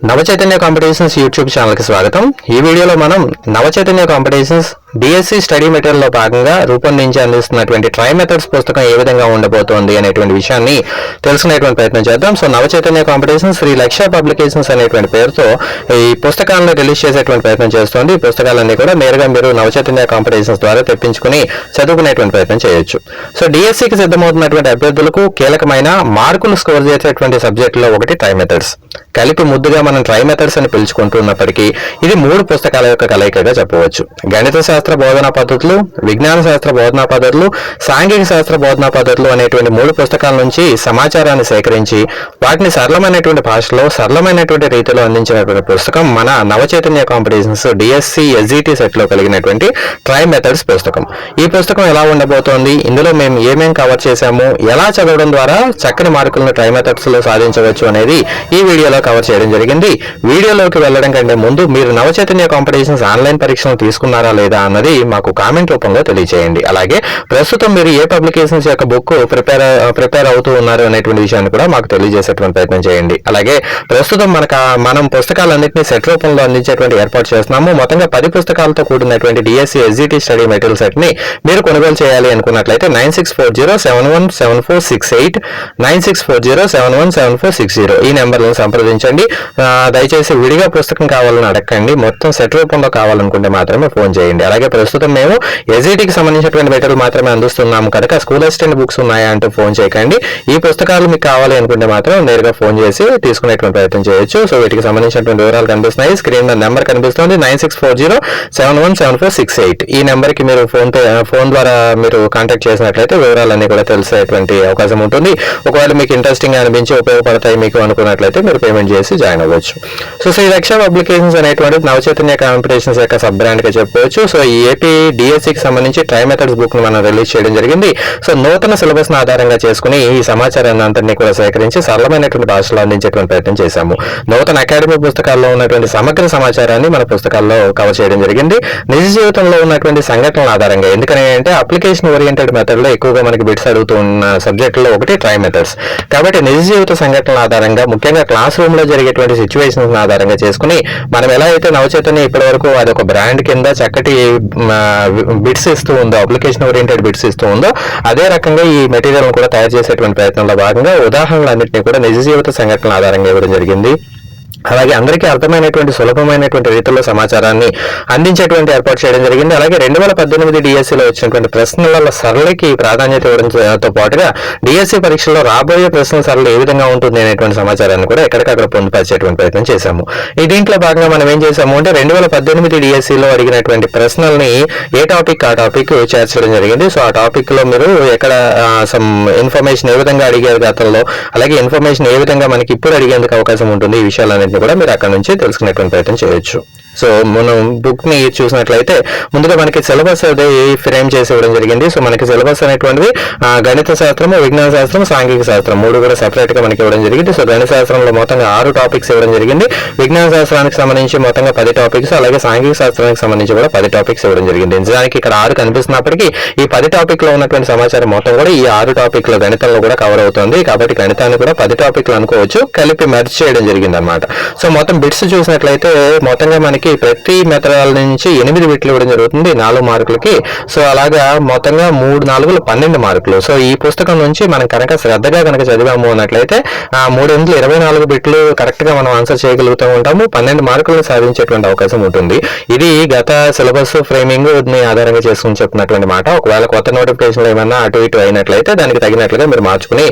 Navachaitanya competitions YouTube ఛానల్కి స్వాగతం. ఈ వీడియోలో మనం నవచైతన్య కాంపిటీషన్స్ డిఎస్సి స్టడీ మెటీరియల్లో భాగంగా రూపొందించి అందిస్తున్నటువంటి ట్రై మెథడ్స్ పుస్తకం ఏ విధంగా ఉండబోతోంది అనేటువంటి విషయాన్ని తెలుసుకునేటువంటి ప్రయత్నం చేద్దాం. సో నవచైతన్య కాంపిటీషన్ శ్రీ లక్ష్య పబ్లికేషన్స్ అనేటువంటి పేరుతో ఈ పుస్తకాలను రిలీజ్ చేసేటువంటి ప్రయత్నం చేస్తోంది. ఈ పుస్తకాలన్నీ కూడా నేరుగా మీరు నవచైతన్య కాంపిటీషన్స్ ద్వారా తెప్పించుకుని చదువుకునేటువంటి ప్రయత్నం చేయొచ్చు. సో డిఎస్సికి సిద్ధమవుతున్నటువంటి అభ్యర్థులకు కీలకమైన మార్కులు స్కోర్ చేసేటువంటి సబ్జెక్టులో ఒకటి ట్రై మెథడ్స్ కలిపి ముద్దుగా మనం ట్రై మెథడ్స్ అని పిలుచుకుంటున్నప్పటికీ ఇది మూడు పుస్తకాల యొక్క కలయికగా చెప్పవచ్చు. గణిత శాస్త్ర బోధనా పద్ధతులు విజ్ఞాన శాస్త్ర బోధనా పద్ధతులు సాంఘిక శాస్త్ర బోధనా పద్ధతులు అనేటువంటి మూడు పుస్తకాల నుంచి సమాచారాన్ని సేకరించి వాటిని సరళమైనటువంటి భాషలో సరళమైనటువంటి రీతిలో అందించినటువంటి పుస్తకం మన నవచైతన్య కాంపిటీషన్స్ డిఎస్సి ఎస్జిటి సెట్లో కలిగినటువంటి ట్రై మెథడ్స్ పుస్తకం. ఈ పుస్తకం ఎలా ఉండబోతోంది? ఇందులో మేము ఏమేం కవర్ చేశాము? ఎలా చదవడం ద్వారా చక్కని మార్కులను ట్రై మెథడ్స్లో సాధించవచ్చు అనేది ఈ వీడియోలో కవర్ చేయడం జరిగింది. వీడియోలోకి వెళ్ళడం కంటే ముందు మీరు నవచైతన్య కాంపిటీషన్స్ ఆన్లైన్ పరీక్షలు తీసుకున్నారా లేదా అన్నది మాకు కామెంట్ రూపంలో తెలియజేయండి అలాగే ప్రస్తుతం మీరు ఏ పబ్లికేషన్స్ యొక్క బుక్ ప్రిపేర్ ప్రిపేర్ అవుతూ ఉన్నారు అనేటువంటి విషయాన్ని కూడా మాకు తెలియజేసేటువంటి ప్రయత్నం చేయండి. అలాగే ప్రస్తుతం మనకు మనం పుస్తకాలన్నింటినీ సెట్ రూపంలో అందించేటువంటి ఏర్పాటు చేస్తున్నాము. మొత్తంగా పది పుస్తకాలతో కూడినటువంటి డిఎస్సి ఎస్జిటి స్టడీ మెటీరియల్ సెట్ని మీరు కొనుగోలు చేయాలి అనుకున్నట్లయితే nine six four zero seven one seven four six eight nine six four zero seven one seven four six zero ఈ నెంబర్లను సంప్రదించండి. దయచేసి విడిగా పుస్తకం కావాలని అడగండి. మొత్తం సెట్ రూపంలో కావాలనుకుంటే మాత్రమే ఫోన్ చేయండి. అలాగే ప్రస్తుతం మేము ఎస్ఈటికి సంబంధించినటువంటి మెటీరియల్ మాత్రమే అందిస్తున్నాము. కనుక స్కూల్ అసిస్టెంట్ బుక్స్ ఉన్నాయా అంటూ ఫోన్ చేయకండి. ఈ పుస్తకాలు మీకు కావాలి అనుకుంటే మాత్రం నేరుగా ఫోన్ చేసి తీసుకునేటువంటి ప్రయత్నం చేయొచ్చు. సో వీటికి సంబంధించినటువంటి వివరాలు కనిపిస్తున్నాయి. స్క్రీన్ మీద నెంబర్ కనిపిస్తుంది. Nine six four zero seven one seven four six eight ఈ నెంబర్కి మీరు ఫోన్ ఫోన్ ద్వారా మీరు కాంటాక్ట్ చేసినట్లయితే వివరాలన్నీ కూడా తెలిసేటువంటి అవకాశం ఉంటుంది. ఒకవేళ మీకు ఇంట్రెస్టింగ్ అనిపించి ఉపయోగపడతాయి మీకు అనుకున్నట్లయితే మీరు పేమెంట్ చేసి జాయిన్ అవ్వచ్చు. సో శ్రీ రక్ష పబ్లికేషన్స్ అనేటువంటి నవచైతన్య కాంపిటీషన్స్ యొక్క సబ్ బ్రాండ్గా చెప్పవచ్చు సో ఏపీ డిఎస్సికి సంబంధించి ట్రై మెథడ్స్ బుక్ను మనం రిలీజ్ చేయడం జరిగింది. సో నూతన సిలబస్ను ఆధారంగా చేసుకుని ఈ సమాచారాన్ని అంతటినీ కూడా సేకరించి సరళమైనటువంటి భాషలో అందించేటువంటి ప్రయత్నం చేశాము. నూతన అకాడమిక్ పుస్తకాల్లో ఉన్నటువంటి సమగ్ర సమాచారాన్ని మన పుస్తకాల్లో కవర్ చేయడం జరిగింది. నిజ జీవితంలో ఉన్నటువంటి సంఘటనల ఆధారంగా ఎందుకని అంటే అప్లికేషన్ ఓరియంటెడ్ మెథడ్లో ఎక్కువగా మనకి బిట్స్ అడుగుతున్న సబ్జెక్టులో ఒకటి ట్రై మెథడ్స్ కాబట్టి నిజ జీవిత సంఘటనల ఆధారంగా ముఖ్యంగా క్లాస్ రూమ్లో జరిగేటువంటి సిచ్యువేషన్స్ ఆధారంగా చేసుకుని మనం ఎలా అయితే నవచేతని ఇప్పటి వరకు అది ఒక బ్రాండ్ కింద చక్కటి బిట్స్ ఇస్తూ ఉందో అప్లికేషన్ ఓరియంటెడ్ బిట్స్ ఇస్తూ ఉందో అదే రకంగా ఈ మెటీరియల్ కూడా తయారు చేసేటువంటి ప్రయత్నంలో భాగంగా ఉదాహరణలన్నింటినీ కూడా నిజ జీవిత సంఘటనల ఆధారంగా ఇవ్వడం జరిగింది. అలాగే అందరికీ అర్థమైనటువంటి సులభమైనటువంటి రీతిలో సమాచారాన్ని అందించేటువంటి ఏర్పాటు చేయడం జరిగింది. అలాగే రెండు వేల పద్దెనిమిది డిఎస్సిలో వచ్చినటువంటి ప్రశ్నల సరళికి ప్రాధాన్యత ఇవ్వడంతో పాటుగా డిఎస్సి పరీక్షల్లో రాబోయే ప్రశ్నల సరళి ఏ విధంగా ఉంటుంది అనేటువంటి సమాచారాన్ని కూడా ఎక్కడికక్కడ పొందుపరిచేటువంటి ప్రయత్నం చేశాము. ఈ దీంట్లో భాగంగా మనం ఏం చేశాము అంటే రెండు వేల పద్దెనిమిది డిఎస్సిలో అడిగినటువంటి ప్రశ్నల్ని ఏ టాపిక్ ఆ టాపిక్ చేర్చడం జరిగింది. సో ఆ టాపిక్లో మీరు ఎక్కడ సమ్ ఇన్ఫర్మేషన్ ఏ విధంగా అడిగారు గతంలో అలాగే ఇన్ఫర్మేషన్ ఏ విధంగా మనకి ఇప్పుడు అడిగేందుకు అవకాశం ఉంటుంది ఈ విషయాలన్నింటినీ కూడా మీరు అక్కడ నుంచి తెలుసుకునేటువంటి ప్రయత్నం చేయొచ్చు. సో మనం బుక్ని చూసినట్లయితే ముందుగా మనకి సిలబస్ అదే ఫ్రేమ్ చేసి ఇవ్వడం జరిగింది. సో మనకి సిలబస్ అనేటువంటిది ఆ, గణిత శాస్త్రం విజ్ఞాన శాస్త్రం సాంఘిక శాస్త్రం మూడు కూడా సెపరేట్గా మనకి ఇవ్వడం జరిగింది. సో గణిత శాస్త్రంలో మొత్తంగా ఆరు టాపిక్స్ ఇవ్వడం జరిగింది. విజ్ఞాన శాస్త్రానికి సంబంధించి మొత్తంగా పది టాపిక్స్ అలాగే సాంఘిక శాస్త్రానికి సంబంధించి కూడా పది టాపిక్స్ ఇవ్వడం జరిగింది. నిజానికి ఇక్కడ ఆరు కనిపిస్తున్నప్పటికీ ఈ పది టాపిక్లో ఉన్నటువంటి సమాచారం మొత్తం కూడా ఈ ఆరు టాపిక్లో గణితంలో కూడా కవర్ అవుతుంది. కాబట్టి గణితాన్ని కూడా పది టాపిక్లు అనుకోవచ్చు. కలిపి మెర్జ్ చేయడం జరిగింది అనమాట సో మొత్తం బిట్స్ చూసినట్లయితే మొత్తంగా మనకి ప్రతి మెథడాల నుంచి ఎనిమిది బిట్లు ఇవ్వడం జరుగుతుంది. నాలుగు మార్కులకి. సో అలాగా మొత్తంగా మూడు నాలుగులు పన్నెండు మార్కులు. సో ఈ పుస్తకం నుంచి మనం కనుక శ్రద్ధగా కనుక చదివాము అన్నట్లయితే ఆ మూడు వందల ఇరవై నాలుగు బిట్లు కరెక్ట్గా మనం ఆన్సర్ చేయగలుగుతూ ఉంటాము. పన్నెండు మార్కులను సాధించేటువంటి అవకాశం ఉంటుంది. ఇది గత సిలబస్ ఫ్రేమింగ్ని ఆధారంగా చేసుకుని చెప్తున్నటువంటి మాట. ఒకవేళ కొత్త నోటిఫికేషన్లు ఏమన్నా అటు ఇటు అయినట్లయితే దానికి తగినట్లుగా మీరు మార్చుకుని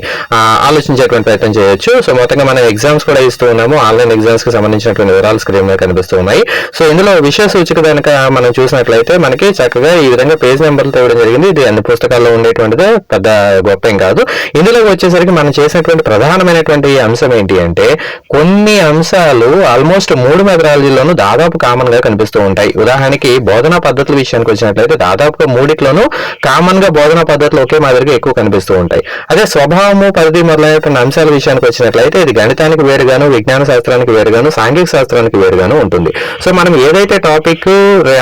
ఆలోచించేటువంటి ప్రయత్నం చేయొచ్చు. సో మొత్తంగా మనం ఎగ్జామ్స్ కూడా ఇస్తూ ఉన్నాము. ఆన్లైన్ ఎగ్జామ్స్కి సంబంధించినటువంటి వివరాలు స్క్రీన్ మీద కనిపిస్తూ ఉన్నాయి. సో ఇందులో విషయ సూచిక కనుక మనం చూసినట్లయితే మనకి చక్కగా ఈ విధంగా పేజ్ నెంబర్లు ఇవ్వడం జరిగింది. ఇది అన్ని పుస్తకాల్లో ఉండేటువంటిది పెద్ద గొప్ప ఏం కాదు. ఇందులో వచ్చేసరికి మనం చేసినటువంటి ప్రధానమైనటువంటి అంశం ఏంటి అంటే కొన్ని అంశాలు ఆల్మోస్ట్ మూడు మెథడాలజీలోనూ దాదాపు కామన్గా కనిపిస్తూ ఉంటాయి. ఉదాహరణకి బోధనా పద్ధతుల విషయానికి వచ్చినట్లయితే దాదాపుగా మూడిట్లోనూ కామన్గా బోధనా పద్ధతులు ఒకే మాదిరిగా ఎక్కువ కనిపిస్తూ ఉంటాయి. అదే స్వభావము పరిధి మొదలైనటువంటి అంశాల విషయానికి వచ్చినట్లయితే ఇది గణితానికి వేరుగాను విజ్ఞాన శాస్త్రానికి వేరుగాను సాంఘిక శాస్త్రానికి వేరుగాను ఉంటుంది. సో మనం ఏదైతే టాపిక్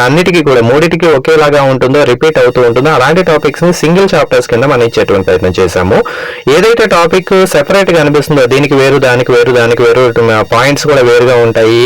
అన్నిటికీ కూడా మూడింటికి ఒకేలాగా ఉంటుందో రిపీట్ అవుతూ ఉంటుందో అలాంటి టాపిక్స్ని సింగిల్ చాప్టర్స్ కింద మనం ఇచ్చేటువంటి ప్రయత్నం చేశాము. ఏదైతే టాపిక్ సెపరేట్గా అనిపిస్తుందో దీనికి వేరు దానికి వేరు దానికి వేరు పాయింట్స్ కూడా వేరుగా ఉంటాయి.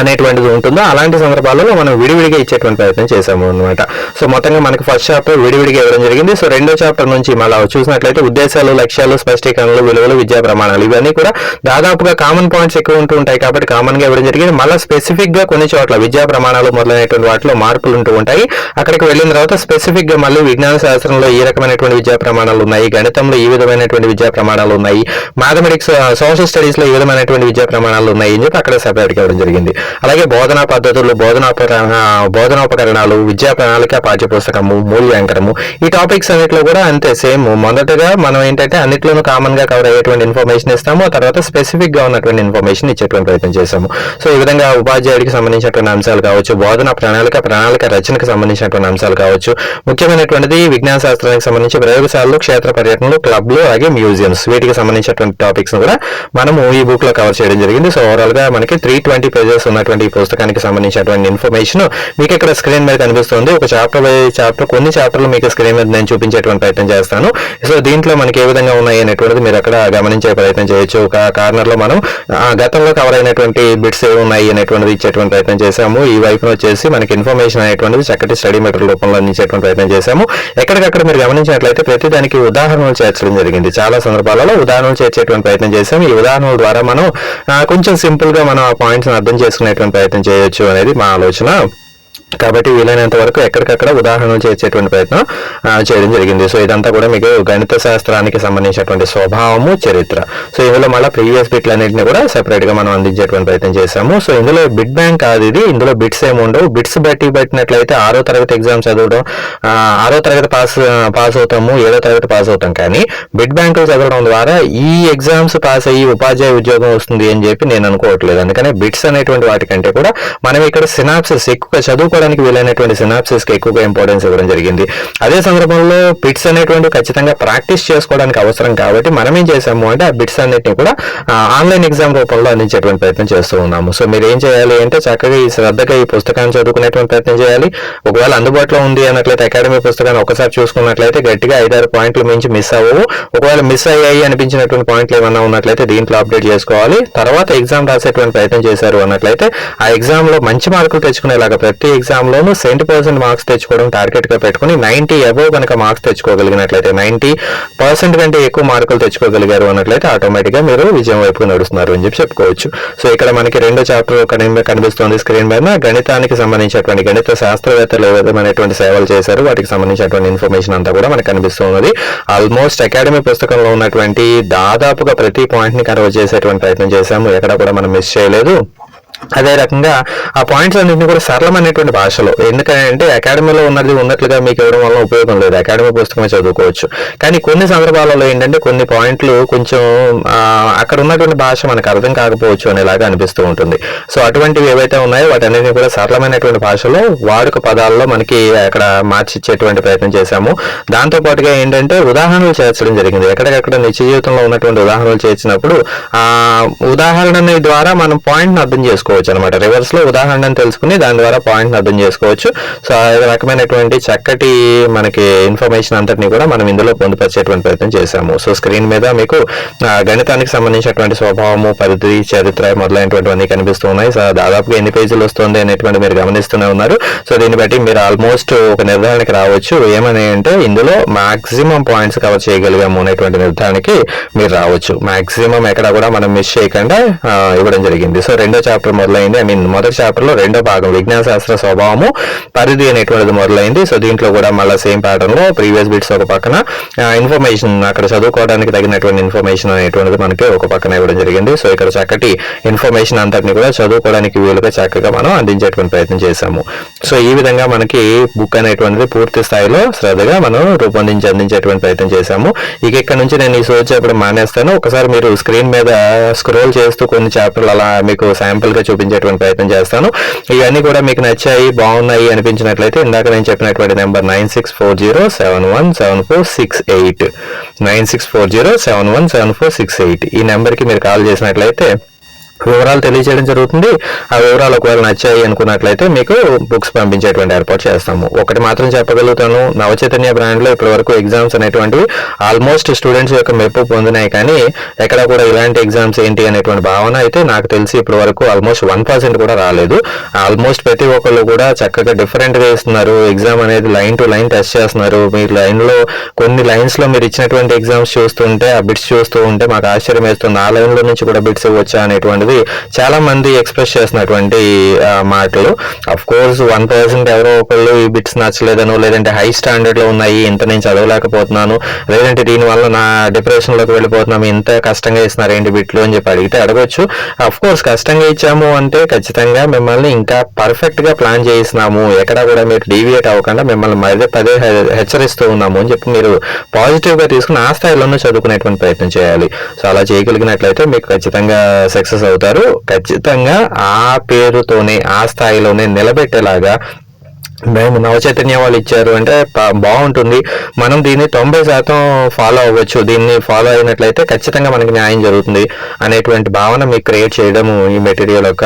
అనేటువంటిది ఉంటుందో అలాంటి సందర్భాలలో మనం విడివిడిగా ఇచ్చేటువంటి ప్రయత్నం చేశాము అనమాట సో మొత్తంగా మనకి ఫస్ట్ చాప్టర్ విడివిడిగా ఇవ్వడం జరిగింది. సో రెండో చాప్టర్ నుంచి మళ్ళీ చూసినట్లయితే ఉద్దేశాలు లక్ష్యాలు స్పష్టీకరణలు విలువలు విద్యా ప్రమాణాలు ఇవన్నీ కూడా దాదాపుగా కామన్ పాయింట్స్ ఎక్కువ ఉంటూ ఉంటాయి కాబట్టి కామన్గా ఇవ్వడం జరిగింది. మళ్ళీ స్పెసిఫిక్గా కొన్ని చోట్ల విద్యా ప్రమాణాలు మొదలైనటువంటి వాటిలో మార్పులు ఉంటూ ఉంటాయి. అక్కడికి వెళ్ళిన తర్వాత స్పెసిఫిక్గా మళ్ళీ విజ్ఞాన శాస్త్రంలో ఈ రకమైనటువంటి విద్యా ప్రమాణాలు ఉన్నాయి. గణితంలో ఈ విధమైనటువంటి విద్యా ప్రమాణాలు ఉన్నాయి. మ్యాథమెటిక్స్ సోషల్ స్టడీస్లో ఈ విధమైనటువంటి విద్యా ప్రమాణాలు ఉన్నాయి అని చెప్పి అక్కడ సెపరేట్గా ఇవ్వడం జరిగింది. అలాగే బోధనా పద్ధతులు బోధనాపకరణ బోధనోపకరణాలు విద్యా ప్రణాళిక పాఠ్యపుస్తకము మూల్యాంకనము ఈ టాపిక్స్ అన్నిట్లో కూడా అంతే సేమ్. మొదటగా మనం ఏంటంటే అన్నిట్లోనూ కామన్గా కవర్ అయ్యేటువంటి ఇన్ఫర్మేషన్ ఇస్తాము ఆ తర్వాత స్పెసిఫిక్గా ఉన్నటువంటి ఇన్ఫర్మేషన్ ఇచ్చేటువంటి ప్రయత్నం చేశాము సో ఈ విధంగా ఉపాధ్యాయుడికి సంబంధించినటువంటి అంశాలు కావచ్చు బోధన ప్రణాళిక ప్రణాళిక రచనకు సంబంధించినటువంటి అంశాలు కావచ్చు ముఖ్యమైనటువంటిది విజ్ఞాన శాస్త్రానికి సంబంధించి ప్రయోగశాలలు క్షేత్ర పర్యటనలు క్లబ్లు అలాగే మ్యూజియంస్ వీటికి సంబంధించినటువంటి టాపిక్స్ కూడా మనము ఈ బుక్లో కవర్ చేయడం జరిగింది. సో ఓవరాల్గా మనకి త్రీ ట్వంటీ పేజెస్ ఉన్నటువంటి ఈ పుస్తకానికి సంబంధించినటువంటి ఇన్ఫర్మేషన్ మీకు ఇక్కడ స్క్రీన్ మీద కనిపిస్తుంది. ఒక చాప్టర్ బై చాప్టర్ కొన్ని చాప్టర్లు మీకు స్క్రీన్ మీద నేను చూపించేటువంటి ప్రయత్నం చేస్తాను. సో దీంట్లో మనకి ఏ విధంగా ఉన్నాయి అనేటువంటిది మీరు అక్కడ గమనించే ప్రయత్నం చేయొచ్చు. ఒక కార్నర్లో మనం గతంలో కవర్ అయినటువంటి బిట్స్ ఏవి ఉన్నాయి అనేటువంటిది ఇచ్చేటువంటి ప్రయత్నం చేశాము. ఈ వైపున వచ్చేసి మనకి ఇన్ఫర్మేషన్ అనేటువంటిది చక్కటి స్టడీ మెటీరియల్ రూపంలో అందించేటువంటి ప్రయత్నం చేశాము. ఎక్కడికక్కడ మీరు గమనించినట్లయితే ప్రతి దానికి ఉదాహరణలు చేర్చడం జరిగింది. చాలా సందర్భాలలో ఉదాహరణలు చేర్చేటువంటి ప్రయత్నం చేశాము. ఈ ఉదాహరణల ద్వారా మనం కొంచెం సింపుల్గా మనం ఆ పాయింట్స్ అర్థం చేసుకునేటువంటి ప్రయత్నం చేయొచ్చు అనేది మా ఆలోచన. కాబట్టి వీలైనంత వరకు ఎక్కడికక్కడ ఉదాహరణలు చేర్చేటువంటి ప్రయత్నం చేయడం జరిగింది. సో ఇదంతా కూడా మీకు గణిత శాస్త్రానికి సంబంధించినటువంటి స్వభావము చరిత్ర. సో ఇందులో మళ్ళీ ప్రీవియస్ బిట్లు అన్నింటినీ కూడా సెపరేట్గా మనం అందించేటువంటి ప్రయత్నం చేశాము. సో ఇందులో బిట్ బ్యాంక్ కాదు ఇది. ఇందులో బిట్స్ ఏమి ఉండవు. బిట్స్ బట్టి పెట్టినట్లయితే ఆరో తరగతి ఎగ్జామ్ చదవడం ఆరో తరగతి పాస్ పాస్ అవుతాము ఏడో తరగతి పాస్ అవుతాం. కానీ బిట్ బ్యాంకులు చదవడం ద్వారా ఈ ఎగ్జామ్స్ పాస్ అయ్యి ఉపాధ్యాయ ఉద్యోగం వస్తుంది అని చెప్పి నేను అనుకోవట్లేదు. అందుకనే బిట్స్ అనేటువంటి వాటికంటే కూడా మనం ఇక్కడ సినాప్సిస్ ఎక్కువగా తెలుసుకోవడానికి వీలైనటువంటి సినాప్సిస్కి ఎక్కువగా ఇంపార్టెన్స్ ఇవ్వడం జరిగింది. అదే సందర్భంలో బిట్స్ అనేటువంటి ఖచ్చితంగా ప్రాక్టీస్ చేసుకోవడానికి అవసరం కాబట్టి మనం ఏం చేసాము అంటే ఆ బిట్స్ అన్నిటిని కూడా ఆన్లైన్ ఎగ్జామ్ రూపంలో అందించేటువంటి ప్రయత్నం చేస్తూ ఉన్నాము. సో మీరు ఏం చేయాలి అంటే చక్కగా ఈ శ్రద్ధగా ఈ పుస్తకాన్ని చదువుకునేటువంటి ప్రయత్నం చేయాలి. ఒకవేళ అందుబాటులో ఉంది అన్నట్లయితే అకాడమీ పుస్తకాన్ని ఒకసారి చూసుకున్నట్లయితే గట్టిగా ఐదారు పాయింట్లు మించి మిస్ అవ్వవు. ఒకవేళ మిస్ అయ్యాయి అనిపించినటువంటి పాయింట్లు ఏమైనా ఉన్నట్లయితే దీంట్లో అప్డేట్ చేసుకోవాలి. తర్వాత ఎగ్జామ్ రాసేటువంటి ప్రయత్నం చేశారు అన్నట్లయితే ఆ ఎగ్జామ్లో మంచి మార్కులు తెచ్చుకునేలాగా ప్రతి ఎగ్జామ్లోనూ సెవెంటీ పర్సెంట్ మార్క్స్ తెచ్చుకోవడం టార్గెట్గా పెట్టుకుని నైన్టీ అబోవ్ కనుక మార్క్స్ తెచ్చుకోగలిగినట్లయితే నైంటీ పర్సెంట్ కంటే ఎక్కువ మార్కులు తెచ్చుకోగలిగారు అన్నట్లయితే ఆటోమేటిక్గా మీరు విజయం వైపు నడుస్తున్నారు అని చెప్పి చెప్పుకోవచ్చు. సో ఇక్కడ మనకి రెండో చాప్టర్ కనిపిస్తుంది స్క్రీన్ పైన గణితానికి సంబంధించినటువంటి గణిత శాస్త్రవేత్తలు ఏ విధమైనటువంటి సేవలు చేశారు వాటికి సంబంధించినటువంటి ఇన్ఫర్మేషన్ అంతా కూడా మనకు కనిపిస్తున్నది ఆల్మోస్ట్ అకాడమీ పుస్తకంలో ఉన్నటువంటి దాదాపుగా ప్రతి పాయింట్ని కవర్ చేసేటువంటి ప్రయత్నం చేశాము. ఎక్కడ కూడా మనం మిస్ చేయలేదు. అదే రకంగా ఆ పాయింట్స్ అన్నింటినీ కూడా సరళమైనటువంటి భాషలో. ఎందుకంటే అకాడమీలో ఉన్నది ఉన్నట్లుగా మీకు ఇవ్వడం వల్ల ఉపయోగం లేదు. అకాడమీ పుస్తకమే చదువుకోవచ్చు. కానీ కొన్ని సందర్భాలలో ఏంటంటే కొన్ని పాయింట్లు కొంచెం అక్కడ ఉన్నటువంటి భాష మనకు అర్థం కాకపోవచ్చు అనేలాగా అనిపిస్తూ ఉంటుంది. సో అటువంటివి ఏవైతే ఉన్నాయో వాటన్నిటిని కూడా సరళమైనటువంటి భాషలో వాడుక పదాల్లో మనకి అక్కడ మార్చిచ్చేటువంటి ప్రయత్నం చేశాము. దాంతో పాటుగా ఏంటంటే ఉదాహరణలు చేర్చడం జరిగింది. ఎక్కడికక్కడ నిత్య జీవితంలో ఉన్నటువంటి ఉదాహరణలు చేర్చినప్పుడు ఆ ఉదాహరణ ద్వారా మనం పాయింట్ని అర్థం చేసుకోవచ్చు అనమాట రివర్స్లో ఉదాహరణను తెలుసుకుని దాని ద్వారా పాయింట్ అర్థం చేసుకోవచ్చు. సో ఆ రకమైనటువంటి చక్కటి మనకి ఇన్ఫర్మేషన్ అంతటిని కూడా మనం ఇందులో పొందుపరిచేటువంటి ప్రయత్నం చేశాము. సో స్క్రీన్ మీద మీకు గణితానికి సంబంధించినటువంటి స్వభావము పరిధి చరిత్ర మొదలైనటువంటివన్నీ కనిపిస్తూ ఉన్నాయి. సో దాదాపుగా ఎన్ని పేజీలు వస్తుంది అనేటువంటి మీరు గమనిస్తూనే ఉన్నారు. సో దీన్ని బట్టి మీరు ఆల్మోస్ట్ ఒక నిర్ధారణకి రావచ్చు. ఏమని అంటే ఇందులో మాక్సిమం పాయింట్స్ కవర్ చేయగలిగాము అనేటువంటి నిర్ధారణకి మీరు రావచ్చు. మాక్సిమం ఎక్కడ కూడా మనం మిస్ చేయకుండా ఇవ్వడం జరిగింది. సో రెండో చాప్టర్ మొదలైంది. ఐ మీన్ మొదటి చాప్టర్లో రెండో భాగం విజ్ఞాన శాస్త్ర స్వభావము పరిధి అనేటువంటిది మొదలైంది. సో దీంట్లో కూడా మళ్ళీ సేమ్ ప్యాటర్న్లో ప్రీవియస్ బిట్స్ ఒక పక్కన ఇన్ఫర్మేషన్ అక్కడ చదువుకోవడానికి తగినటువంటి ఇన్ఫర్మేషన్ అనేటువంటిది మనకి ఒక పక్కన ఇవ్వడం జరిగింది. సో ఇక్కడ చక్కటి ఇన్ఫర్మేషన్ అంతటిని కూడా చదువుకోవడానికి వీలుగా చక్కగా మనం అందించేటువంటి ప్రయత్నం చేశాము. సో ఈ విధంగా మనకి బుక్ అనేటువంటిది పూర్తి స్థాయిలో శ్రద్ధగా మనం రూపొందించి అందించేటువంటి ప్రయత్నం చేశాము. ఇక ఇక్కడ నుంచి నేను ఈ సోచ్ చెప్పడం మానేస్తాను. ఒకసారి మీరు స్క్రీన్ మీద స్క్రోల్ చేస్తూ కొన్ని చాప్టర్లు అలా మీకు శాంపుల్గా చూపించేటువంటి ప్రయత్నం చేస్తాను. ఇవన్నీ కూడా మీకు నచ్చాయి బాగున్నాయి అనిపించినట్లయితే ఇందాక నేను చెప్పినటువంటి number nine six four zero seven one seven four six eight. Nine six four zero seven one seven four six eight. ఈ నెంబర్కి మీరు కాల్ చేసినట్లయితే వివరాలు తెలియజేయడం జరుగుతుంది. ఆ వివరాలు ఒకవేళ నచ్చాయి అనుకున్నట్లయితే మీకు బుక్స్ పంపించేటువంటి ఏర్పాటు చేస్తాము. ఒకటి మాత్రం చెప్పగలుగుతాను. నవచైతన్య బ్రాండ్లో ఇప్పటి వరకు ఎగ్జామ్స్ అనేటువంటివి ఆల్మోస్ట్ స్టూడెంట్స్ యొక్క మెప్పు పొందినాయి. కానీ ఎక్కడ కూడా ఇలాంటి ఎగ్జామ్స్ ఏంటి అనేటువంటి భావన అయితే నాకు తెలిసి ఇప్పటి వరకు ఆల్మోస్ట్ వన్ పర్సెంట్ కూడా రాలేదు. ఆల్మోస్ట్ ప్రతి ఒక్కళ్ళు కూడా చక్కగా డిఫరెంట్గా ఇస్తున్నారు ఎగ్జామ్ అనేది లైన్ టు లైన్ టెస్ట్ చేస్తున్నారు. మీరు లైన్లో కొన్ని లైన్స్లో మీరు ఇచ్చినటువంటి ఎగ్జామ్స్ చూస్తుంటే ఆ బిట్స్ చూస్తూ ఉంటే మాకు ఆశ్చర్యం వేస్తుంది. ఆ లైన్లో నుంచి కూడా బిట్స్ వచ్చా అనేటువంటిది చాలా మంది ఎక్స్ప్రెస్ చేసినటువంటి మాటలు. అఫ్ కోర్స్ వన్ పర్సెంట్ ఎవరో ఒకళ్ళు ఈ బిట్స్ నచ్చలేదనో లేదంటే హై స్టాండర్డ్లో ఉన్నాయి ఇంత నేను చదవలేకపోతున్నాను లేదంటే దీని వల్ల నా డిప్రెషన్లోకి వెళ్ళిపోతున్నాము ఇంత కష్టంగా ఇస్తున్నారు ఏంటి బిట్లు అని చెప్పి అడిగితే అడగొచ్చు. అఫ్ కోర్స్ కష్టంగా ఇచ్చాము అంటే ఖచ్చితంగా మిమ్మల్ని ఇంకా పర్ఫెక్ట్గా ప్లాన్ చేసినాము ఎక్కడ కూడా మీరు డీవియేట్ అవ్వకుండా మిమ్మల్ని మరీ పదే హె- హెచ్చరిస్తూ ఉన్నాము అని చెప్పి మీరు పాజిటివ్గా తీసుకుని ఆ స్థాయిలోనూ చదువుకునేటువంటి ప్రయత్నం చేయాలి. సో అలా చేయగలిగినట్లయితే మీకు ఖచ్చితంగా సక్సెస్ అవుతుంది. అవుతారు. ఖచ్చితంగా ఆ పేరుతోనే ఆ స్థాయిలోనే నిలబెట్టేలాగా మేము నవచైతన్య వాళ్ళు ఇచ్చారు అంటే బాగుంటుంది. మనం దీన్ని తొంభై శాతం ఫాలో అవ్వచ్చు. దీన్ని ఫాలో అయినట్లయితే ఖచ్చితంగా మనకి న్యాయం జరుగుతుంది అనేటువంటి భావన మీకు క్రియేట్ చేయడం ఈ మెటీరియల్ యొక్క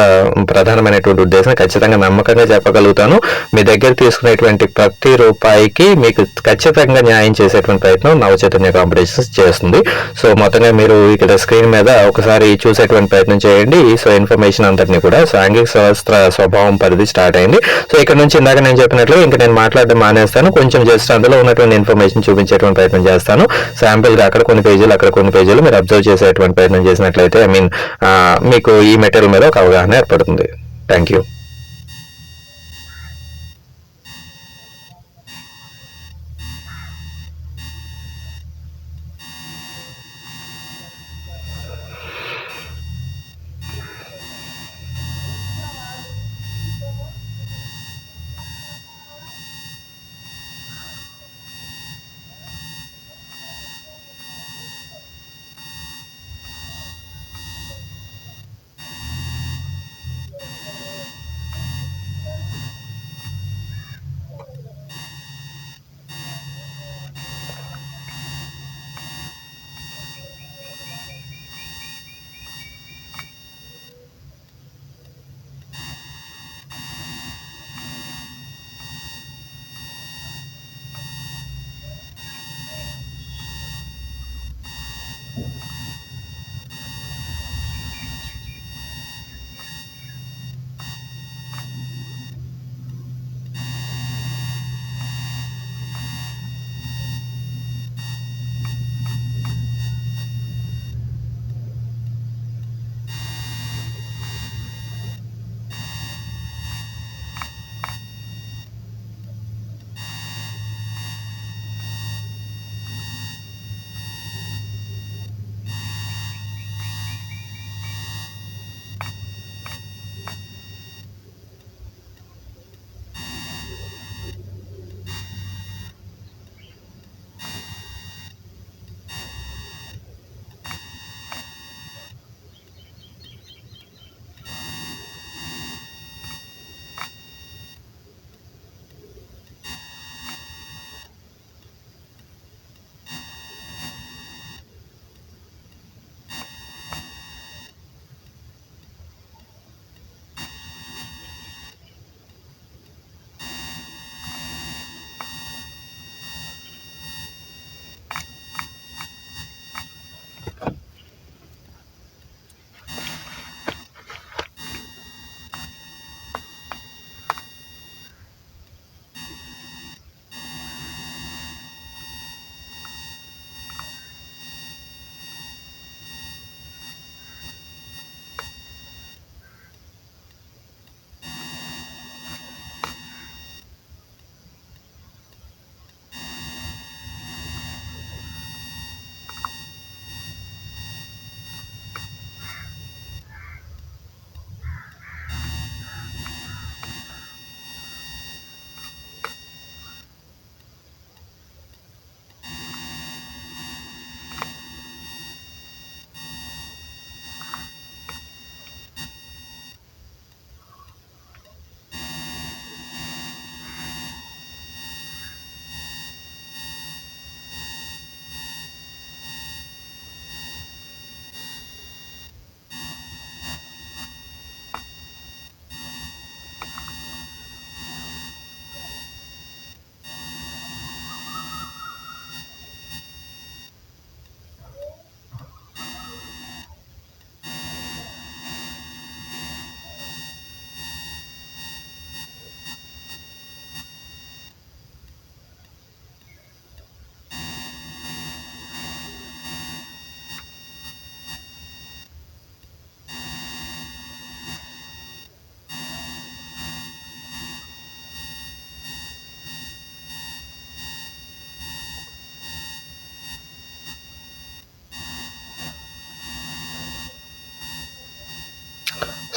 ప్రధానమైనటువంటి ఉద్దేశం. ఖచ్చితంగా నమ్మకంగా చెప్పగలుగుతాను. మీ దగ్గర తీసుకునేటువంటి ప్రతి రూపాయికి మీకు ఖచ్చితంగా న్యాయం చేసేటువంటి ప్రయత్నం నవచైతన్య కాంపిటీషన్స్ చేస్తుంది. సో మొత్తంగా మీరు ఇక్కడ స్క్రీన్ మీద ఒకసారి చూసేటువంటి ప్రయత్నం చేయండి. సో ఇన్ఫర్మేషన్ అంతటిని కూడా సాంఘిక శాస్త్ర స్వభావం పరిధి స్టార్ట్ అయింది. సో ఇక్కడ నుంచి ఇందాక నేను చెప్పినట్లుగా ఇంకా నేను మాట్లాడడం మానేస్తాను. కొంచెం జస్ట్ అందులో ఉన్నటువంటి ఇన్ఫర్మేషన్ చూపించేటువంటి ప్రయత్నం చేస్తాను. శాంపిల్గా అక్కడ కొన్ని పేజీలు అక్కడ కొన్ని పేజీలు మీరు అబ్జర్వ్ చేసేటువంటి ప్రయత్నం చేసినట్లయితే ఐ మీన్ మీకు ఈ మెటీరియల్ మీద ఒక అవగాహన ఏర్పడుతుంది. థ్యాంక్ యూ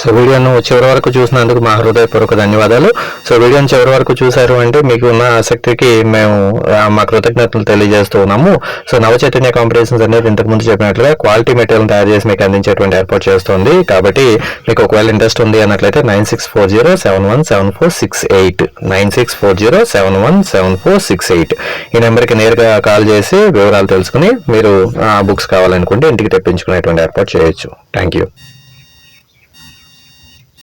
సో వీడియోను చివరి వరకు చూసినందుకు మా హృదయపూర్వక ధన్యవాదాలు. సో వీడియోను చివరి వరకు చూశారు అంటే మీకు ఉన్న ఆసక్తికి మేము మా కృతజ్ఞతలు తెలియజేస్తూ ఉన్నాము. సో నవచైతన్య కాంపిటీషన్స్ అనేది ఇంతకు ముందు చెప్పినట్లుగా క్వాలిటీ మెటీరియల్ తయారు చేసి మీకు అందించేటువంటి ఏర్పాటు చేస్తుంది. కాబట్టి మీకు ఒకవేళ ఇంట్రెస్ట్ ఉంది అన్నట్లయితే nine six four zero seven one seven four six eight. Nine six four zero seven one seven four six eight. ఈ నెంబర్కి నేరుగా కాల్ చేసి వివరాలు తెలుసుకుని మీరు బుక్స్ కావాలనుకుంటే ఇంటికి తెప్పించుకునేటువంటి ఏర్పాటు చేయొచ్చు. Thank you.